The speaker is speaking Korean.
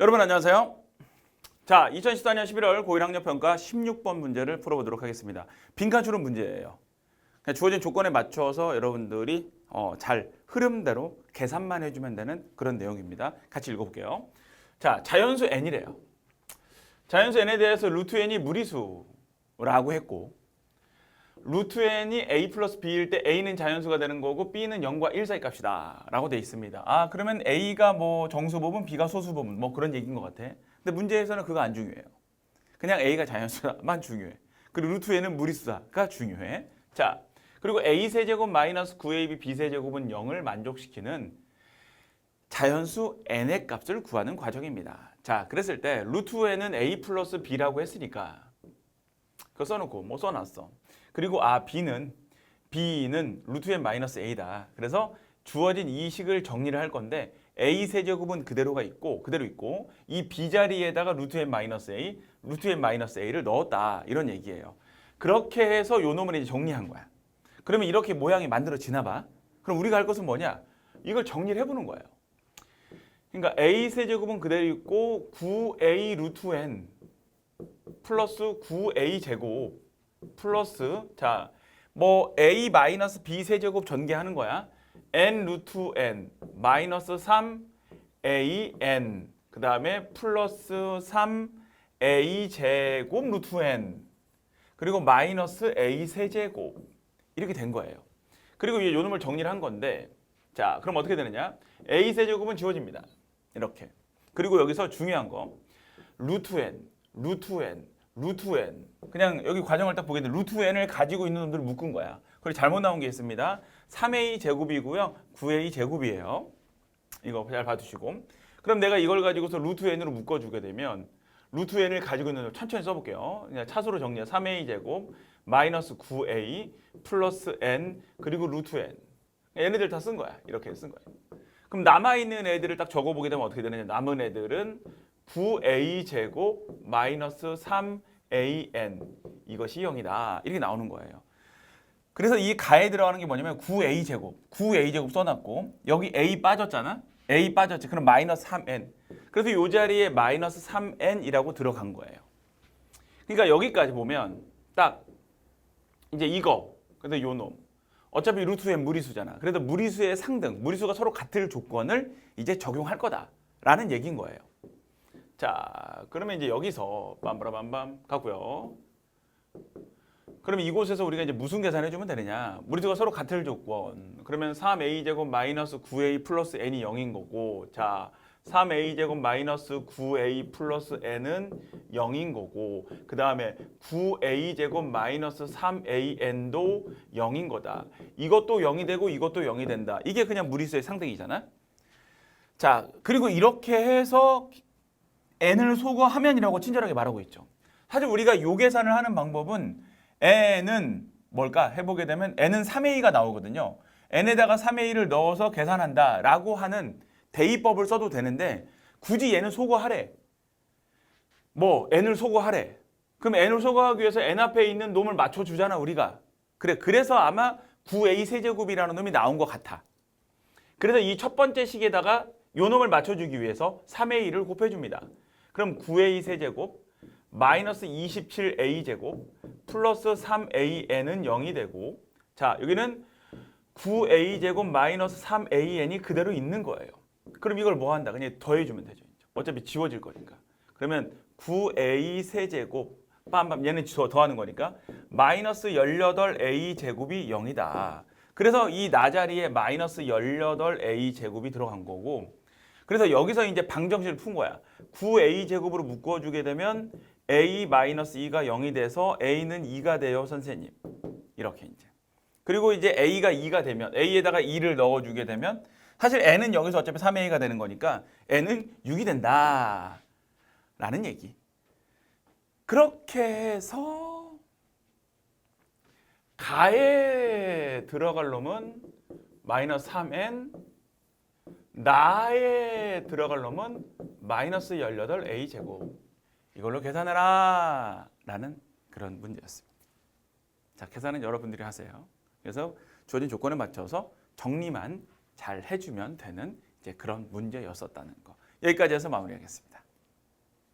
여러분 안녕하세요. 자, 2014년 11월 고1학년평가 16번 문제를 풀어보도록 하겠습니다. 빈칸추론 문제예요. 그냥 주어진 조건에 맞춰서 여러분들이 어, 잘 흐름대로 계산만 해주면 되는 그런 내용입니다. 같이 읽어볼게요. 자, 자연수 n이래요. 자연수 n에 대해서 루트 n이 무리수라고 했고 루트 n이 a 플러스 b일 때 a는 자연수가 되는 거고 b는 0과 1 사이 값이다 라고 돼 있습니다. 아 그러면 a가 뭐 정수 부분, b가 소수 부분 뭐 그런 얘기인 것 같아. 근데 문제에서는 그거 안 중요해요. 그냥 a가 자연수만 중요해. 그리고 루트 n은 무리수다가 중요해. 자 그리고 a 세제곱 마이너스 9ab b 세제곱은 0을 만족시키는 자연수 n의 값을 구하는 과정입니다. 자 그랬을 때 루트 n은 a 플러스 b라고 했으니까 그거 써놓고 뭐 써놨어. 그리고 아 b는 b는 루트 n 마이너스 a다. 그래서 주어진 이 식을 정리를 할 건데 a 세제곱은 그대로가 있고 그대로 있고 이 b 자리에다가 루트 n 마이너스 a, 루트 n 마이너스 a를 넣었다 이런 얘기예요. 그렇게 해서 요 놈을 이제 정리한 거야. 그러면 이렇게 모양이 만들어지나 봐. 그럼 우리가 할 것은 뭐냐? 이걸 정리를 해보는 거예요. 그러니까 a 세제곱은 그대로 있고 9a 루트 n 플러스 9a 제곱 플러스 자 뭐 a 마이너스 b 세제곱 전개하는 거야. n 루트 n 마이너스 3 a n 그 다음에 플러스 3 a 제곱 루트 n 그리고 마이너스 a 세제곱 이렇게 된 거예요. 그리고 이 요놈을 정리를 한 건데 자 그럼 어떻게 되느냐? a 세제곱은 지워집니다. 이렇게 그리고 여기서 중요한 거 루트 n 루트 n 루트 n 그냥 여기 과정을 딱 보게 되면 루트 n을 가지고 있는 놈들을 묶은 거야. 그리고 잘못 나온 게 있습니다. 3a 제곱이고요. 9a 제곱이에요. 이거 잘 봐두시고. 그럼 내가 이걸 가지고서 루트 n으로 묶어주게 되면 루트 n을 가지고 있는 놈 천천히 써볼게요. 그냥 차수로 정리해. 3a 제곱 마이너스 9a 플러스 n 그리고 루트 n. 얘네들 다 쓴 거야. 이렇게 쓴 거야. 그럼 남아있는 애들을 딱 적어보게 되면 어떻게 되느냐. 남은 애들은 9a 제곱 마이너스 3an 이것이 0이다 이렇게 나오는 거예요. 그래서 이 가에 들어가는 게 뭐냐면 9a 제곱 9a 제곱 써놨고 여기 a 빠졌잖아. a 빠졌지. 그럼 마이너스 3n. 그래서 이 자리에 마이너스 3n이라고 들어간 거예요. 그러니까 여기까지 보면 딱 이제 이거 그래서 요 놈. 어차피 루트의 무리수잖아. 그래도 무리수의 상등, 무리수가 서로 같을 조건을 이제 적용할 거다라는 얘기인 거예요. 자, 그러면 이제 여기서 빰빠라밤밤 가고요. 그러면 이곳에서 우리가 이제 무슨 계산해 주면 되느냐? 무리수가 서로 같을 조건. 그러면 3a 제곱 마이너스 9a 플러스 n이 0인 거고, 자, 3a 제곱 마이너스 9a 플러스 n은 0인 거고, 그 다음에 9a 제곱 마이너스 3an도 0인 거다. 이것도 0이 되고 이것도 0이 된다. 이게 그냥 무리수의 상등이잖아. 자, 그리고 이렇게 해서 n을 소거하면이라고 친절하게 말하고 있죠. 사실 우리가 요 계산을 하는 방법은 n은 뭘까 해보게 되면 n은 3a가 나오거든요. n에다가 3a를 넣어서 계산한다 라고 하는 대입법을 써도 되는데 굳이 얘는 소거하래. 뭐 n을 소거하래. 그럼 n을 소거하기 위해서 n 앞에 있는 놈을 맞춰주잖아 우리가. 그래 그래서 아마 9a 세제곱이라는 놈이 나온 것 같아. 그래서 이 첫 번째 식에다가 요 놈을 맞춰주기 위해서 3a를 곱해줍니다. 그럼 9a 세제곱 마이너스 27a 제곱 플러스 3an은 0이 되고 자 여기는 9a 제곱 마이너스 3an이 그대로 있는 거예요. 그럼 이걸 뭐 한다? 그냥 더해주면 되죠. 어차피 지워질 거니까. 그러면 9a 세제곱 빰빰 얘는 더, 더하는 거니까 마이너스 18a 제곱이 0이다. 그래서 이 나자리에 마이너스 18a 제곱이 들어간 거고 그래서 여기서 이제 방정식을 푼 거야. 9a 제곱으로 묶어 주게 되면 a 마이너스 2가 0이 돼서 a는 2가 돼요, 선생님. 이렇게 이제. 그리고 이제 a가 2가 되면 a에다가 2를 넣어 주게 되면 사실 n은 여기서 어차피 3a가 되는 거니까 n은 6이 된다. 라는 얘기. 그렇게 해서 가에 들어갈 놈은 마이너스 3n 나에 들어갈 놈은 마이너스 18a 제곱 이걸로 계산해라 라는 그런 문제였습니다. 자 계산은 여러분들이 하세요. 그래서 주어진 조건에 맞춰서 정리만 잘 해주면 되는 이제 그런 문제였었다는 거. 여기까지 해서 마무리하겠습니다.